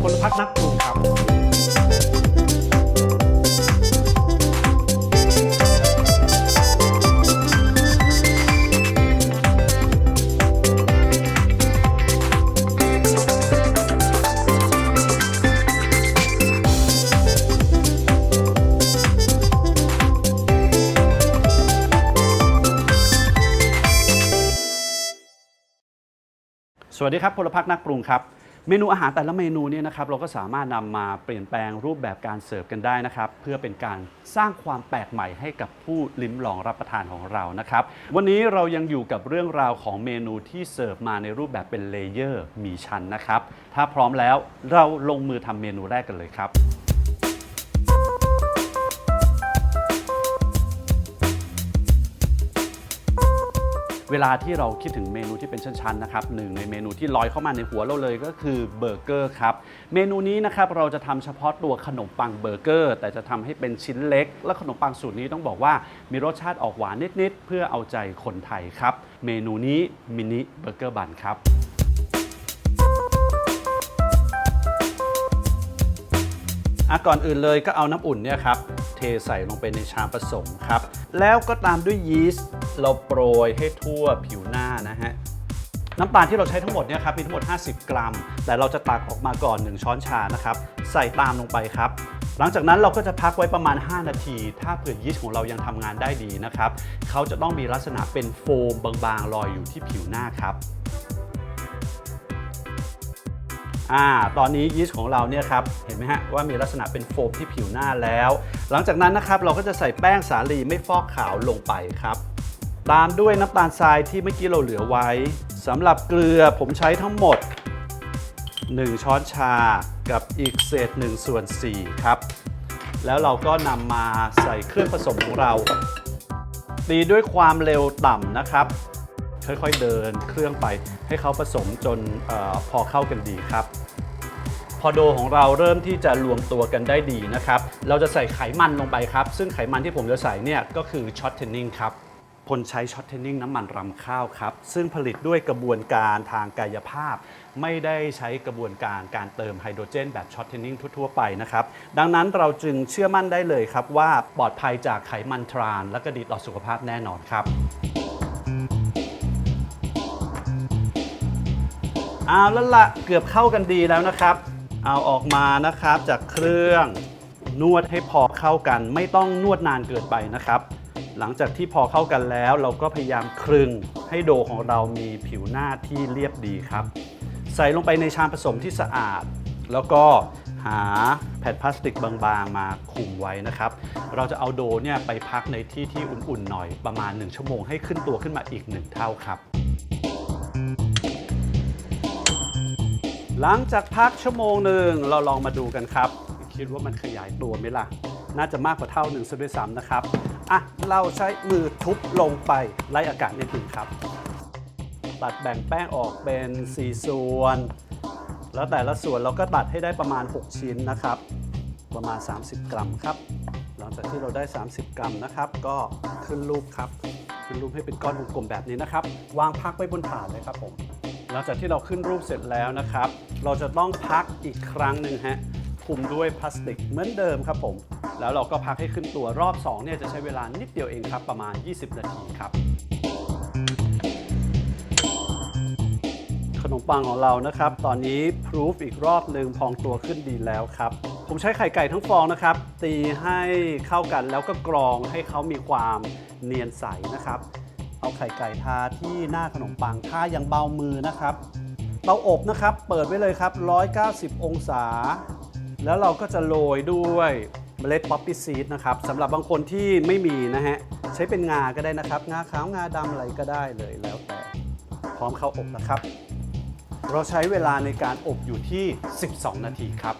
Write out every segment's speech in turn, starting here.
พลพัฒน์นักปรุงครับ สวัสดีครับพลพักนักปรุงครับเมนูอาหารแต่ละเมนูเนี่ยนะครับเราก็สามารถนำมาเปลี่ยนแปลงรูปแบบการเสิร์ฟกันได้นะครับ เพื่อเป็นการสร้างความแปลกใหม่ให้กับผู้ลิ้มลองรับประทานของเรานะครับ วันนี้เรายังอยู่กับเรื่องราวของเมนูที่เสิร์ฟมาในรูปแบบเป็นเลเยอร์มีชั้นนะครับ ถ้าพร้อมแล้วเราลงมือทำเมนูแรกกันเลยครับ เวลาที่เราคิดถึงเมนูที่เป็นชั้นๆนะครับหนึ่งในเมนูที่ลอยเข้ามาในหัวเราเลยก็คือเบอร์เกอร์ครับเมนูนี้นะครับเราจะทำเฉพาะตัวขนมปังเบอร์เกอร์ แต่จะทำให้เป็นชิ้นเล็ก และขนมปังสูตรนี้ต้องบอกว่ามีรสชาติออกหวานนิดๆเพื่อเอาใจคนไทยครับ เมนูนี้มินิเบอร์เกอร์บันครับอะก่อนอื่นเลยก็เอาน้ำอุ่นเนี่ยครับเทใส่ลงไปในชามผสมครับ แล้วก็ตามด้วยยีสต์ เราโปรยให้ทั่วผิวหน้านะฮะน้ำตาลที่เราใช้ทั้งหมดเนี่ยครับมีทั้งหมด 50 กรัม แต่เราจะตักออกมาก่อน 1 ช้อนชานะครับ ใส่ตามลงไปครับ หลังจากนั้นเราก็จะพักไว้ประมาณ 5 นาที ถ้าเผื่อยีสต์ของเรายังทำงานได้ดีนะครับ เขาจะต้องมีลักษณะเป็นโฟมบางๆลอยอยู่ที่ผิวหน้าครับอ่าตอนนี้ยีสต์ของเราเนี่ยครับเห็นไหมฮะว่ามีลักษณะเป็นโฟมที่ผิวหน้าแล้ว หลังจากนั้นนะครับเราก็จะใส่แป้งสาลีไม่ฟอกขาวลงไปครับ ตามด้วยน้ำตาลทรายที่เมื่อกี้เราเหลือไว้สำหรับเกลือผมใช้ทั้งหมด 1 ช้อนชากับอีกเศษ1ส่วน4ครับ แล้วเราก็นำมาใส่เครื่องผสมของเรา ตีด้วยความเร็วต่ำนะครับ ค่อยๆเดินเครื่องไปให้เขาผสมจนออพอเข้ากันดีครับ พอโดของเราเริ่มที่จะรวมตัวกันได้ดีนะครับ เราจะใส่ไขมันลงไปครับ ซึ่งไขมันที่ผมจะใส่เนี่ยก็คือช็อตเทนนิ่งครับ พลใช้ช็อตเทนนิ่งน้ำมันรำข้าวครับ ซึ่งผลิตด้วยกระบวนการทางกายภาพ ไม่ได้ใช้กระบวนการการเติมไฮโดรเจนแบบช็อตเทนนิ่งทั่ว ๆ ไปนะครับ ดังนั้นเราจึงเชื่อมั่นได้เลยครับ ว่าปลอดภัยจากไขมันทราน และก็ดีต่อสุขภาพแน่นอนครับเอาแล้วละเกือบเข้ากันดีแล้วนะครับ เอาออกมานะครับจากเครื่องนวดให้พอเข้ากัน ไม่ต้องนวดนานเกินไปนะครับ หลังจากที่พอเข้ากันแล้ว เราก็พยายามคลึงให้โดของเรามีผิวหน้าที่เรียบดีครับ ใส่ลงไปในชามผสมที่สะอาด แล้วก็หาแผ่นพลาสติกบางๆมาคลุมไว้นะครับ เราจะเอาโดเนี่ยไปพักในที่ที่อุ่นๆหน่อยประมาณ 1 ชั่วโมงให้ขึ้นตัวขึ้นมาอีก 1 เท่าครับ หลังจากพักชั่วโมงหนึ่งเราลองมาดูกันครับ คิดว่ามันขยายตัวไหมล่ะ น่าจะมากกว่าเท่าหนึ่งซะด้วยซ้ำนะครับ อะเราใช้มือทุบลงไปไล่อากาศนิดหนึ่งครับ ตัดแบ่งแป้งออกเป็น 4 ส่วน แล้วแต่ละส่วนเราก็ตัดให้ได้ประมาณ 6 ชิ้นนะครับ ประมาณ 30 กรัมครับ หลังจากที่เราได้ 30 กรัมนะครับ ก็ขึ้นรูปครับ ขึ้นรูปให้เป็นก้อนกลมแบบนี้นะครับ วางพักไว้บนถาดเลยครับผมหลังจากที่เราขึ้นรูปเสร็จแล้วนะครับ เราจะต้องพักอีกครั้งหนึ่งฮะ ลุมด้วยพลาสติกเหมือนเดิมครับผม แล้วเราก็พักให้ขึ้นตัวรอบ2เนี่ยจะใช้เวลานิดเดียวเองครับประมาณ 20 นาทีครับขนมปังของเรานะครับ ตอนนี้พรูฟอีกรอบหนึ่งพองตัวขึ้นดีแล้วครับ ผมใช้ไข่ไก่ทั้งฟองนะครับ ตีให้เข้ากันแล้วก็กรองให้เขามีความเนียนใสนะครับ เอาไข่ไก่ทาที่หน้าขนมปังทาอย่างเบามือนะครับเตาอบนะครับ เปิดไว้เลยครับ 190 องศา แล้วเราก็จะโรยด้วยเมล็ดป๊อปปี้ซีดนะครับสำหรับบางคนที่ไม่มีนะฮะ ใช้เป็นงาก็ได้นะครับ งาขาวงาดำอะไรก็ได้เลยแล้วแต่พร้อมเข้าอบนะครับ เราใช้เวลาในการอบอยู่ที่ 12 นาทีครับ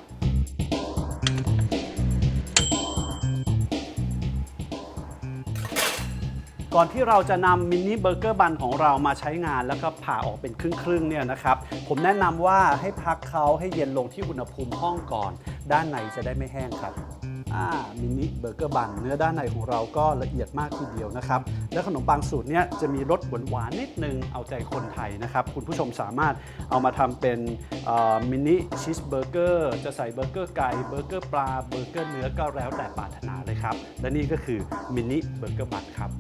ก่อนที่เราจะนำมินิเบอร์เกอร์บันของเรามาใช้งานแล้วก็ผ่าออกเป็นครึ่งๆเนี่ยนะครับ ผมแนะนำว่าให้พักเขาให้เย็นลงที่อุณหภูมิห้องก่อน ด้านในจะได้ไม่แห้งครับอ่ามินิเบอร์เกอร์บันเนื้อด้านในของเราก็ละเอียดมากทีเดียวนะครับ และขนมปังสูตรเนี้ยจะมีรสหวานๆนิดนึงเอาใจคนไทยนะครับ คุณผู้ชมสามารถเอามาทำเป็นมินิชีสเบอร์เกอร์จะใส่เบอร์เกอร์ไก่เบอร์เกอร์ปลาเบอร์เกอร์เนื้อก็แล้วแต่ปรารถนาเลยครับ และนี่ก็คือมินิเบอร์เกอร์บันครับ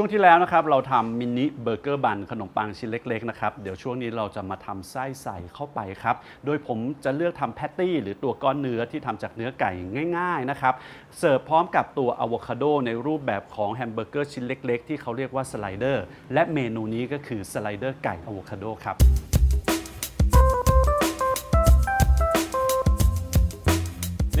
ช่วงที่แล้วนะครับเราทำมินิเบอร์เกอร์บันขนมปังชิ้นเล็กๆนะครับเดี๋ยวช่วงนี้เราจะมาทำไส้ใส่เข้าไปครับ โดยผมจะเลือกทำแพตตี้ หรือตัวก้อนเนื้อที่ทำจากเนื้อไก่ง่ายๆนะครับเสิร์ฟพร้อมกับตัวอะโวคาโดในรูปแบบของแฮมเบอร์เกอร์ชิ้นเล็กๆ ที่เขาเรียกว่าสไลเดอร์และเมนูนี้ก็คือสไลเดอร์ไก่อะโวคาโดครับ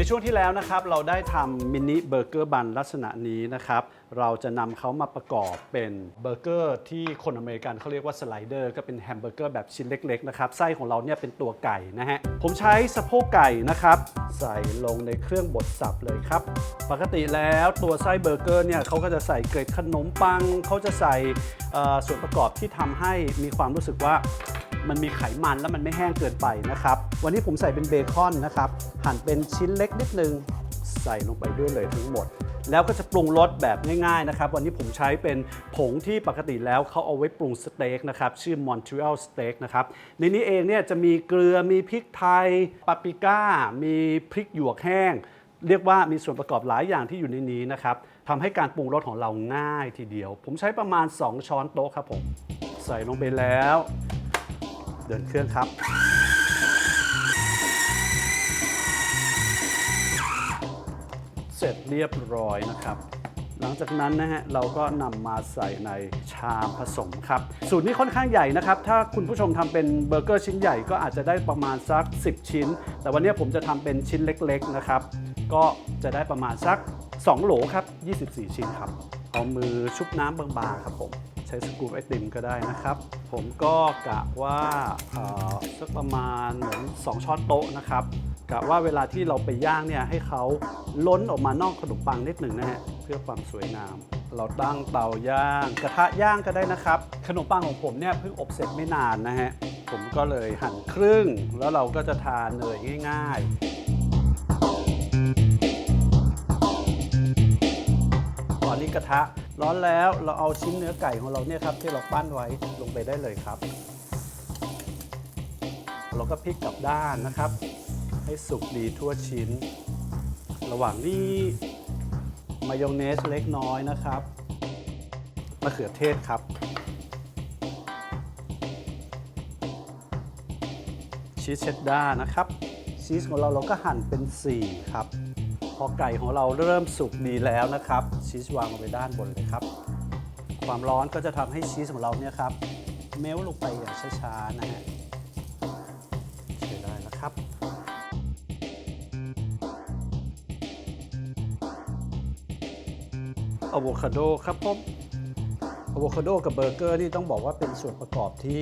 ในช่วงที่แล้วนะครับเราได้ทำมินิเบอร์เกอร์บันลักษณะนี้นะครับ เราจะนำเขามาประกอบเป็นเบอร์เกอร์ที่คนอเมริกันเขาเรียกว่าสไลเดอร์ก็เป็นแฮมเบอร์เกอร์แบบชิ้นเล็กๆนะครับไส้ของเราเนี่ยเป็นตัวไก่นะฮะผมใช้สะโพกไก่นะครับ ใส่ลงในเครื่องบดสับเลยครับ ปกติแล้วตัวไส้เบอร์เกอร์เนี่ยเขาก็จะใส่เกล็ดขนมปังเขาจะใส่ส่วนประกอบที่ทำให้มีความรู้สึกว่ามันมีไขมันแล้วมันไม่แห้งเกินไปนะครับ วันนี้ผมใส่เป็นเบคอนนะครับ หั่นเป็นชิ้นเล็กนิดนึง ใส่ลงไปด้วยเลยทั้งหมด แล้วก็จะปรุงรสแบบง่ายๆนะครับ วันนี้ผมใช้เป็นผงที่ปกติแล้วเขาเอาไว้ปรุงสเต็กนะครับ ชื่อ Montreal Steak นะครับ ในนี้เองเนี่ยจะมีเกลือ มีพริกไทยปาปริก้า มีพริกหยวกแห้ง เรียกว่ามีส่วนประกอบหลายอย่างที่อยู่ในนี้นะครับทำให้การปรุงรสของเราง่ายทีเดียว ผมใช้ประมาณ 2 ช้อนโต๊ะครับผม ใส่ลงไปแล้ว เดินเครื่องครับ เสร็จเรียบร้อยนะครับ หลังจากนั้นนะฮะเราก็นำมาใส่ในชามผสมครับ สูตรนี้ค่อนข้างใหญ่นะครับ ถ้าคุณผู้ชมทำเป็นเบอร์เกอร์ชิ้นใหญ่ก็อาจจะได้ประมาณสัก 10 ชิ้น แต่วันนี้ผมจะทำเป็นชิ้นเล็กๆนะครับ ก็จะได้ประมาณสัก 2 โหลครับ 24 ชิ้นครับ เอามือชุบน้ำบางๆครับผมใช้สกูปไอติมก็ได้นะครับ ผมก็กะว่าสักประมาณเหมือน2ช้อนโต๊ะนะครับ กะว่าเวลาที่เราไปย่างเนี่ยให้เขาล้นออกมานอกขนมปังนิดหนึ่งนะฮะเพื่อความสวยงาม เราตั้งเตาย่าง กระทะย่างก็ได้นะครับ ขนมปังของผมเนี่ยเพิ่งอบเสร็จไม่นานนะฮะผมก็เลยหั่นครึ่ง แล้วเราก็จะทานเนยง่ายๆตอนนี้กระทะร้อนแล้วเราเอาชิ้นเนื้อไก่ของเราเนี่ยครับที่เราปั้นไว้ลงไปได้เลยครับ เราก็พลิกกลับด้านนะครับ ให้สุกดีทั่วชิ้น ระหว่างนี้มายองเนสเล็กน้อยนะครับมะเขือเทศครับ ชีสเชดดาร์นะครับ ชีสของเราเราก็หั่นเป็น 4 ครับ พอไก่ของเราเริ่มสุกดีแล้วนะครับ ชีสวางลงไปด้านบนเลยครับ ความร้อนก็จะทำให้ชีสของเราเนี่ยครับ เมลลงไปอย่างช้าๆนะฮะใช้ได้แล้วครับ อะโวคาโดครับผมอะโวคาโดกับเบอร์เกอร์นี่ต้องบอกว่าเป็นส่วนประกอบที่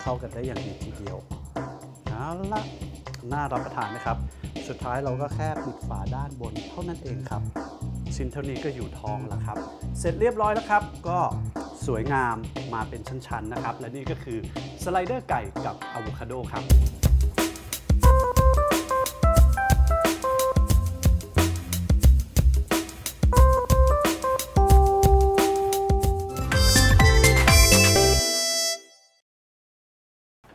เข้ากันได้อย่างดีทีเดียวเอาละน่ารับประทานนะครับ สุดท้ายเราก็แค่ปิดฝาด้านบนเท่านั้นเองครับชิ้นเท่านี้ก็อยู่ท้องแล้วครับ เสร็จเรียบร้อยแล้วครับ ก็สวยงามมาเป็นชั้นๆนะครับ และนี่ก็คือสไลเดอร์ไก่กับอะโวคาโดครับ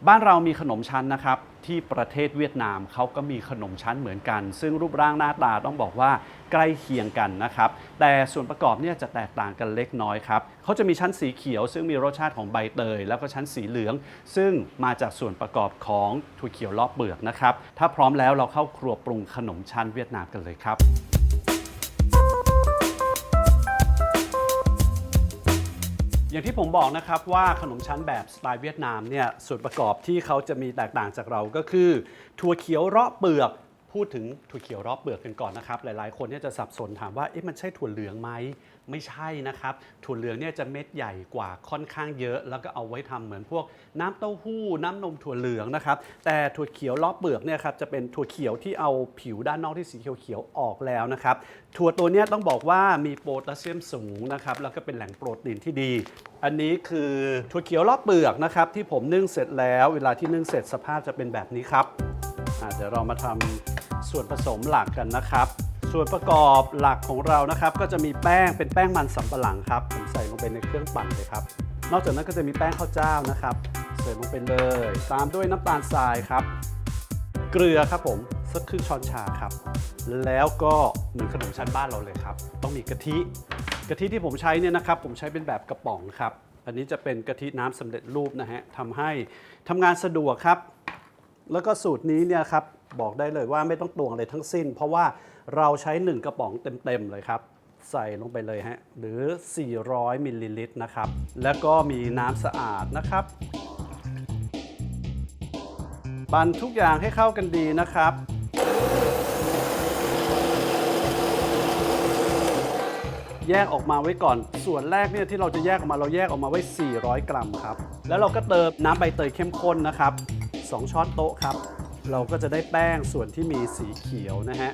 บ้านเรามีขนมชั้นนะครับ ที่ประเทศเวียดนามเขาก็มีขนมชั้นเหมือนกัน ซึ่งรูปร่างหน้าตาต้องบอกว่าใกล้เคียงกันนะครับ แต่ส่วนประกอบเนี่ยจะแตกต่างกันเล็กน้อยครับเขาจะมีชั้นสีเขียว ซึ่งมีรสชาติของใบเตย แล้วก็ชั้นสีเหลือง ซึ่งมาจากส่วนประกอบของถั่วเขียวรอบเปลือกนะครับถ้าพร้อมแล้วเราเข้าครัวปรุงขนมชั้นเวียดนามกันเลยครับ อย่างที่ผมบอกนะครับว่าขนมชั้นแบบสไตล์เวียดนามเนี่ยส่วนประกอบที่เขาจะมีแตกต่างจากเราก็คือ ถั่วเขียวเราะเปลือก พูดถึงถั่วเขียวรอบเปลือกกันก่อนนะครับ หลายๆ คนเนี่ยจะสับสนถามว่าเอ๊ะมันใช่ถั่วเหลืองไหมไม่ใช่นะครับ ถั่วเหลืองเนี่ยจะเม็ดใหญ่กว่าค่อนข้างเยอะ แล้วก็เอาไว้ทำเหมือนพวกน้ำเต้าหู้ น้ำนมถั่วเหลืองนะครับ แต่ถั่วเขียวรอบเปลือกเนี่ยครับจะเป็นถั่วเขียวที่เอาผิวด้านนอกที่สีเขียวๆออกแล้วนะครับ ถั่วตัวเนี้ยต้องบอกว่ามีโพแทสเซียมสูงนะครับ แล้วก็เป็นแหล่งโปรตีนที่ดี อันนี้คือถั่วเขียวรอบเปลือกนะครับที่ผมนึ่งเสร็จแล้ว เวลาที่นึ่งเสร็จสภาพจะเป็นแบบนี้ครับ เดี๋ยวเรามาทำส่วนผสมหลักกันนะครับ ส่วนประกอบหลักของเรานะครับ ก็จะมีแป้งเป็นแป้งมันสำปะหลังครับผมใส่ลงไปในเครื่องปั่นเลยครับ นอกจากนั้นก็จะมีแป้งข้าวเจ้านะครับใส่ลงไปเลย ตามด้วยน้ำตาลทรายครับ เกลือครับผมสักครึ่งช้อนชาครับ แล้วก็เหมือนขนมชั้นบ้านเราเลยครับ ต้องมีกะทิกะทิที่ผมใช้เนี่ยนะครับผมใช้เป็นแบบกระป๋องครับ อันนี้จะเป็นกะทิน้ำสำเร็จรูปนะฮะทำให้ทำงานสะดวกครับ แล้วก็สูตรนี้เนี่ยครับบอกได้เลยว่าไม่ต้องตวงอะไรทั้งสิ้น เพราะว่าเราใช้ 1 กระป๋องเต็ม ๆ เลยครับ ใส่ลงไปเลยฮะ หรือ 400 มิลลิลิตรนะครับ แล้วก็มีน้ำสะอาดนะครับ ปั่นทุกอย่างให้เข้ากันดีนะครับ แยกออกมาไว้ก่อน ส่วนแรกเนี่ยที่เราจะแยกออกมาเราแยกออกมาไว้ 400 กรัมครับ แล้วเราก็เติมน้ำใบเตยเข้มข้นนะครับ 2 ช้อนโต๊ะครับ เราก็จะได้แป้งส่วนที่มีสีเขียวนะฮะ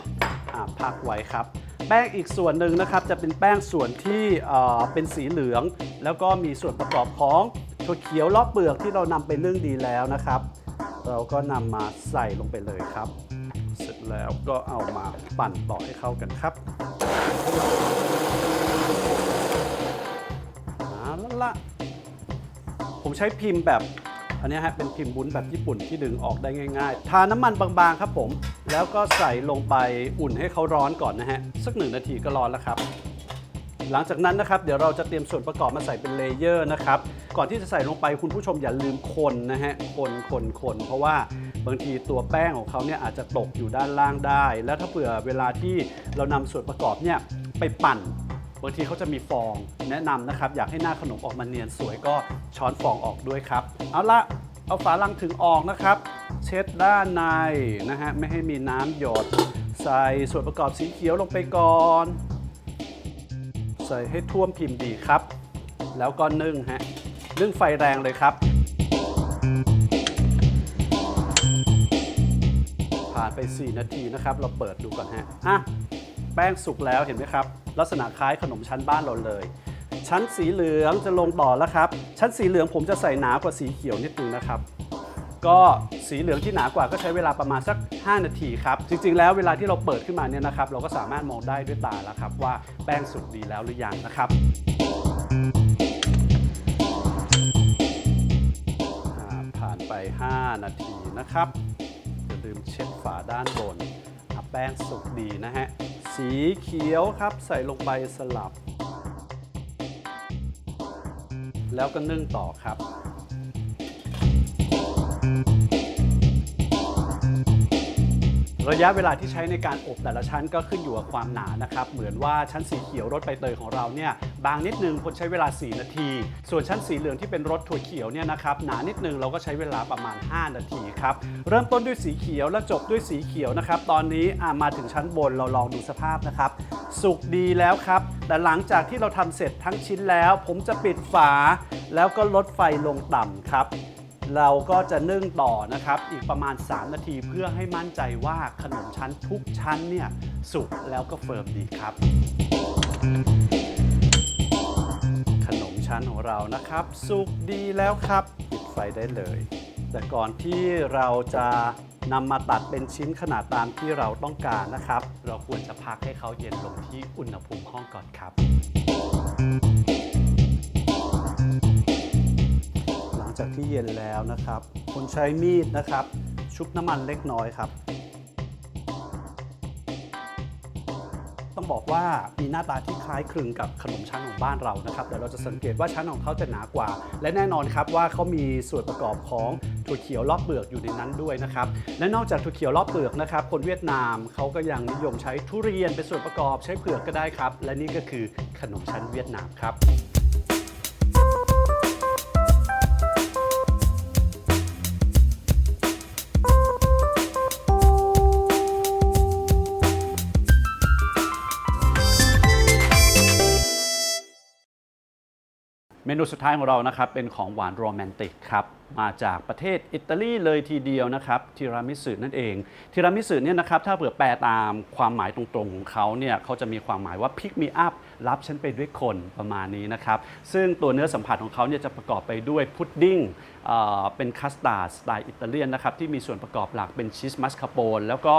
อะพักไว้ครับ แป้งอีกส่วนหนึ่งนะครับจะเป็นแป้งส่วนที่เอ่อเป็นสีเหลือง แล้วก็มีส่วนประกอบของถั่วเขียวรอบเปลือกที่เรานำไปนึ่งดีแล้วนะครับ เราก็นำมาใส่ลงไปเลยครับ เสร็จแล้วก็เอามาปั่นต่อให้เข้ากันครับเอาละละผมใช้พิมพ์แบบ อันนี้ฮะเป็นพิมพ์วุ้นแบบญี่ปุ่นที่ดึงออกได้ง่าย ๆ ทาน้ำมันบางๆครับผม แล้วก็ใส่ลงไปอุ่นให้เขาร้อนก่อนนะฮะ สักหนึ่งนาทีก็ร้อนแล้วครับ หลังจากนั้นนะครับ เดี๋ยวเราจะเตรียมส่วนประกอบมาใส่เป็นเลเยอร์นะครับ ก่อนที่จะใส่ลงไปคุณผู้ชมอย่าลืมคนนะฮะ คนคนคนเพราะว่าบางทีตัวแป้งของเขาเนี่ยอาจจะตกอยู่ด้านล่างได้ แล้วถ้าเผื่อเวลาที่เรานำส่วนประกอบเนี่ยไปปั่น บางทีเขาจะมีฟองแนะนำนะครับ อยากให้หน้าขนมออกมาเนียนสวยก็ช้อนฟองออกด้วยครับ เอาละเอาฝาลังถึงออกนะครับ เช็ดด้านในนะฮะไม่ให้มีน้ำหยด ใส่ส่วนประกอบสีเขียวลงไปก่อน ใส่ให้ท่วมพิมพ์ดีครับ แล้วก็นึ่งฮะนึ่งไฟแรงเลยครับผ่านไป 4 นาทีนะครับ เราเปิดดูก่อนฮะอะ แป้งสุกแล้วเห็นไหมครับ ลักษณะคล้ายขนมชั้นบ้านเราเลย ชั้นสีเหลืองจะลงต่อแล้วครับ ชั้นสีเหลืองผมจะใส่หนากว่าสีเขียวนิดนึงนะครับ ก็สีเหลืองที่หนากว่าก็ใช้เวลาประมาณสัก 5 นาทีครับ จริง ๆ แล้วเวลาที่เราเปิดขึ้นมาเนี่ยนะครับ เราก็สามารถมองได้ด้วยตาแล้วครับ ว่าแป้งสุกดีแล้วหรือยังนะครับผ่านไป 5 นาทีนะครับอย่าลืมเช็ดฝาด้านบน แป้งสุกดีนะฮะ สีเขียวครับใส่ลงไปสลับ แล้วก็นึ่งต่อครับ ระยะเวลาที่ใช้ในการอบแต่ละชั้นก็ขึ้นอยู่กับความหนานะครับ เหมือนว่าชั้นสีเขียวรสใบเตยของเราเนี่ยบางนิดนึงคนใช้เวลา 4 นาที ส่วนชั้นสีเหลืองที่เป็นรสถั่วเขียวเนี่ยนะครับหนานิดนึงเราก็ใช้เวลาประมาณ 5 นาทีครับเริ่มต้นด้วยสีเขียวแล้วจบด้วยสีเขียวนะครับตอนนี้มาถึงชั้นบนเราลองดูสภาพนะครับ สุกดีแล้วครับ แต่หลังจากที่เราทำเสร็จทั้งชิ้นแล้ว ผมจะปิดฝา แล้วก็ลดไฟลงต่ำครับ เราก็จะนึ่งต่อนะครับ อีกประมาณ 3 นาทีเพื่อให้มั่นใจว่าขนมชั้นทุกชั้นเนี่ยสุกแล้วก็เฟิร์มดีครับ ขนมชั้นของเรานะครับ สุกดีแล้วครับปิดไฟได้เลย แต่ก่อนที่เราจะนำมาตัดเป็นชิ้นขนาดตามที่เราต้องการนะครับ เราควรจะพักให้เขาเย็นลงที่อุณหภูมิห้องก่อนครับ จากที่เย็นแล้วนะครับคุณใช้มีดนะครับ ชุบน้ำมันเล็กน้อยครับ ต้องบอกว่ามีหน้าตาที่คล้ายคลึงกับขนมชั้นของบ้านเรานะครับแต่เราจะสังเกตว่าชั้นของเขาจะหนากว่า และแน่นอนครับว่าเขามีส่วนประกอบของถั่วเขียวรอบเปลือกอยู่ในนั้นด้วยนะครับและนอกจากถั่วเขียวรอบเปลือกนะครับ คนเวียดนามเขาก็ยังนิยมใช้ทุเรียนเป็นส่วนประกอบใช้เผือกก็ได้ครับ และนี่ก็คือขนมชั้นเวียดนามครับ นูสุดท้ายของเรานะครับเป็นของหวานโรแมนติกครับมาจากประเทศอิตาลีเลยทีเดียวนะครับทีรามิสุนั่นเองทีรามิสุเนี่ยนะครับถ้าเผื่อแปลตามความหมายตรงๆของเขาเนี่ยเขาจะมีความหมายว่า pick me up รับฉันไปด้วยคนประมาณนี้นะครับซึ่งตัวเนื้อสัมผัสของเขาเนี่ยจะประกอบไปด้วยพุดดิ้งเเป็นคัสตาร์ดสไตล์อิตาเลียนนะครับที่มีส่วนประกอบหลักเป็นชีสมัสคาโปนแล้วก็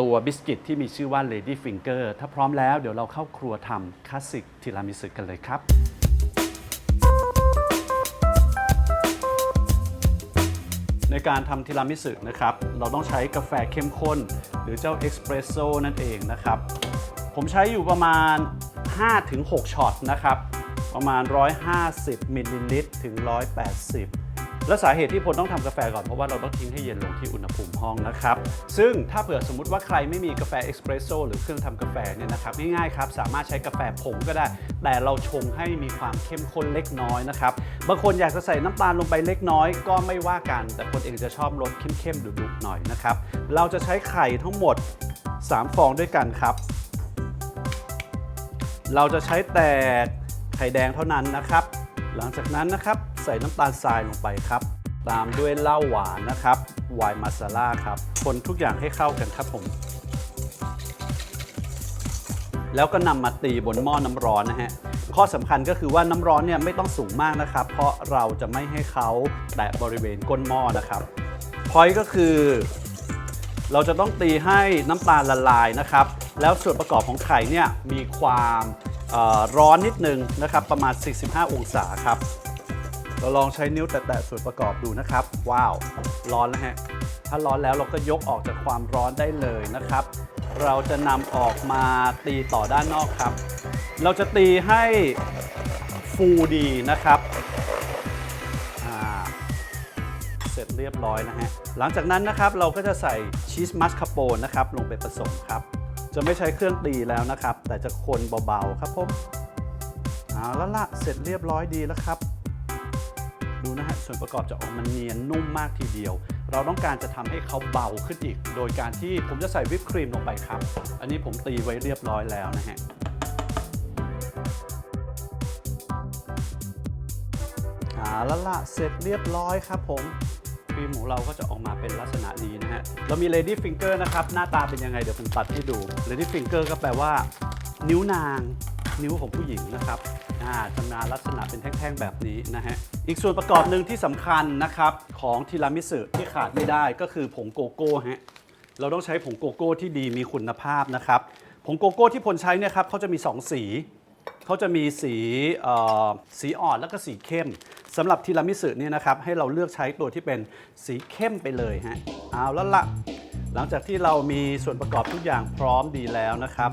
ตัวบิสกิตที่มีชื่อว่า Lady Finger ถ้าพร้อมแล้วเดี๋ยวเราเข้าครัวทำคลาสสิกทีรามิสุกันเลยครับ ในการทำทีรามิสุนะครับ เราต้องใช้กาแฟเข้มข้น หรือเจ้าเอ็กซ์เพรสโซนั่นเองนะครับ ผมใช้อยู่ประมาณ 5-6ช็อตนะครับ ประมาณ 150มิลลิลิตรถึง 180 และสาเหตุที่พลต้องทำกาแฟก่อนเพราะว่าเราต้องทิ้งให้เย็นลงที่อุณหภูมิห้องนะครับ ซึ่งถ้าเผื่อสมมติว่าใครไม่มีกาแฟเอ็กซ์เพรสโซหรือเครื่องทำกาแฟเนี่ยนะครับง่ายๆครับสามารถใช้กาแฟผงก็ได้ แต่เราชงให้มีความเข้มข้นเล็กน้อยนะครับบางคนอยากจะใส่น้ำตาลลงไปเล็กน้อย ก็ไม่ว่ากันแต่คนเองจะชอบรสเข้มๆดุๆหน่อยนะครับเราจะใช้ไข่ทั้งหมด 3 ฟองด้วยกันครับ เราจะใช้แต่ไข่แดงเท่านั้นนะครับ หลังจากนั้นนะครับ ใส่น้ำตาลทรายลงไปครับ ตามด้วยเหล้าหวานนะครับไวน์มาซาล่าครับ คนทุกอย่างให้เข้ากันครับผม แล้วก็นำมาตีบนหม้อน้ำร้อนนะฮะ ข้อสำคัญก็คือว่าน้ำร้อนเนี่ยไม่ต้องสูงมากนะครับ เพราะเราจะไม่ให้เขาแตะบริเวณก้นหม้อนะครับพอยก็คือ เราจะต้องตีให้น้ำตาลละลายนะครับ แล้วส่วนประกอบของไข่เนี่ยมีความร้อนนิดนึงนะครับ ประมาณ 45 องศาครับ เราลองใช้นิ้วแตะๆส่วนประกอบดูนะครับ ว้าว ร้อนแล้วฮะ ถ้าร้อนแล้วเราก็ยกออกจากความร้อนได้เลยนะครับ เราจะนำออกมาตีต่อด้านนอกครับ เราจะตีให้ฟูดีนะครับอ่าเสร็จเรียบร้อยนะฮะ หลังจากนั้นนะครับเราก็จะใส่ชีสมัสคาโปนนะครับลงไปผสมครับ จะไม่ใช้เครื่องตีแล้วนะครับ แต่จะคนเบาๆครับผมเอาแล้วละเสร็จเรียบร้อยดีแล้วครับ ดูนะฮะส่วนประกอบจะออกมาเนียนนุ่มมากทีเดียว เราต้องการจะทำให้เขาเบาขึ้นอีก โดยการที่ผมจะใส่วิปครีมลงไปครับ อันนี้ผมตีไว้เรียบร้อยแล้วนะฮะเอาละละเสร็จเรียบร้อยครับผมครีมของเราก็จะออกมาเป็นลักษณะนี้นะฮะ เรามี lady finger นะครับ หน้าตาเป็นยังไง เดี๋ยวผมตัดให้ดู lady finger ก็แปลว่า นิ้วนาง นิ้วของผู้หญิงนะครับ อ่าจะมาลักษณะเป็นแท่งๆแบบนี้นะฮะ อีกส่วนประกอบหนึ่งที่สำคัญนะครับของทีรามิสุที่ขาดไม่ได้ก็คือผงโกโก้ฮะ เราต้องใช้ผงโกโก้ที่ดีมีคุณภาพนะครับ ผงโกโก้ที่พลใช้เนี่ยครับเขาจะมี 2 สี เขาจะมีสีอ่อสีอ่อนแล้วก็สีเข้มสำหรับทีรามิสุเนี่ยนะครับให้เราเลือกใช้ตัวที่เป็นสีเข้มไปเลยฮะ เอาแล้วละหลังจากที่เรามีส่วนประกอบทุกอย่างพร้อมดีแล้วนะครับ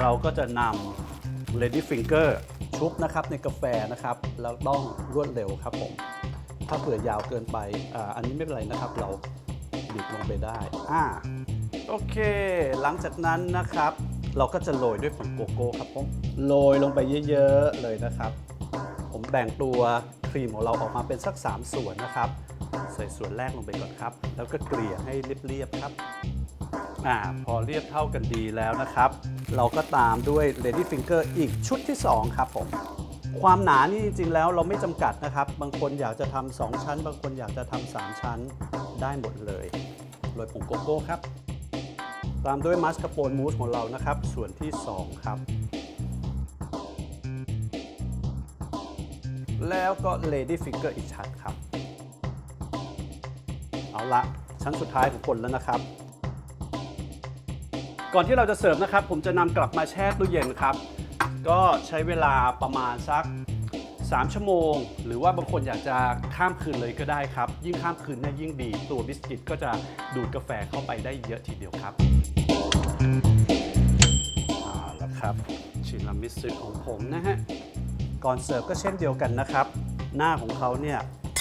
เราก็จะนำ Lady Finger ชุบนะครับในกาแฟนะครับแล้วต้องรวดเร็วครับผมถ้าเผื่อยาวเกินไปอาอันนี้ไม่เป็นไรนะครับ เราบีบลงไปได้อ่าโอเค หลังจากนั้นนะครับ เราก็จะโรยด้วยผงโกโก้ครับผมโรยลงไปเยอะๆเลยนะครับ ผมแบ่งตัวครีมของเราออกมาเป็นสัก 3 ส่วนนะครับ ใส่ส่วนแรกลงไปก่อนครับ แล้วก็เกลี่ยให้เรียบๆครับ อ่าพอเรียบเท่ากันดีแล้วนะครับ เราก็ตามด้วย Lady Finger อีกชุดที่ 2 ครับผม ความหนานี่จริงๆแล้วเราไม่จำกัดนะครับ บางคนอยากจะทำสองชั้น บางคนอยากจะทำสามชั้นได้หมดเลยโรยผงโกโก้ครับ ตามด้วยมัสคาโปนมูสของเรานะครับ ส่วนที่ 2 ครับ แล้วก็ Lady Finger อีกชั้นครับ เอาละชั้นสุดท้ายของคนแล้วนะครับ ก่อนที่เราจะเสิร์ฟนะครับ ผมจะนำกลับมาแช่ตู้เย็นครับ ก็ใช้เวลาประมาณสัก 3 ชั่วโมง หรือว่าบางคนอยากจะข้ามคืนเลยก็ได้ครับ ยิ่งข้ามคืนเนี่ยยิ่งดี ตัวบิสกิตก็จะดูดกาแฟเข้าไปได้เยอะทีเดียวครับเอาละครับชิรามิสุของผมนะฮะ ก่อนเสิร์ฟก็เช่นเดียวกันนะครับ หน้าของเขาเนี่ย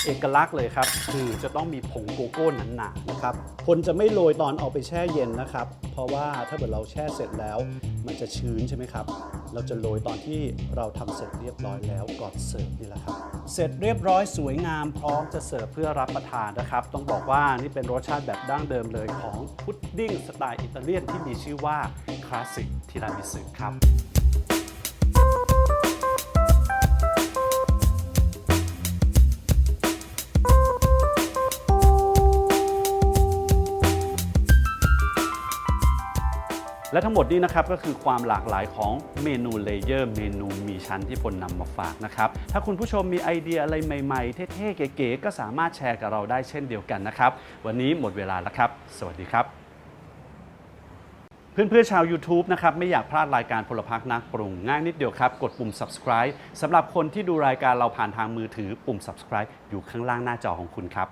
เอกลักษณ์เลยครับ คือจะต้องมีผงโกโก้หนาๆนะครับ คนจะไม่โรยตอนเอาไปแช่เย็นนะครับ เพราะว่าถ้าเกิดเราแช่เสร็จแล้ว มันจะชื้นใช่ไหมครับ เราจะโรยตอนที่เราทำเสร็จเรียบร้อยแล้วก่อนเสิร์ฟนี่แหละครับ เสร็จเรียบร้อยสวยงามพร้อมจะเสิร์ฟเพื่อรับประทานนะครับ ต้องบอกว่านี่เป็นรสชาติแบบดั้งเดิมเลยของพุดดิ้งสไตล์อิตาเลียนที่มีชื่อว่าคลาสสิกทีรามิสุครับ และทั้งหมดนี้นะครับก็คือความหลากหลายของเมนูเลเยอร์เมนูมีชั้นที่พลนำมาฝากนะครับถ้าคุณผู้ชมมีไอเดียอะไรใหม่ๆ เท่ๆ เก๋ๆก็สามารถแชร์กับเราได้เช่นเดียวกันนะครับ วันนี้หมดเวลาแล้วครับ สวัสดีครับ เพื่อนๆชาว YouTube นะครับไม่อยากพลาดรายการพลพักนักปรุงง่ายนิดเดียวครับ กดปุ่ม subscribe สำหรับคนที่ดูรายการเราผ่านทางมือถือปุ่ม subscribe อยู่ข้างล่างหน้าจอของคุณครับ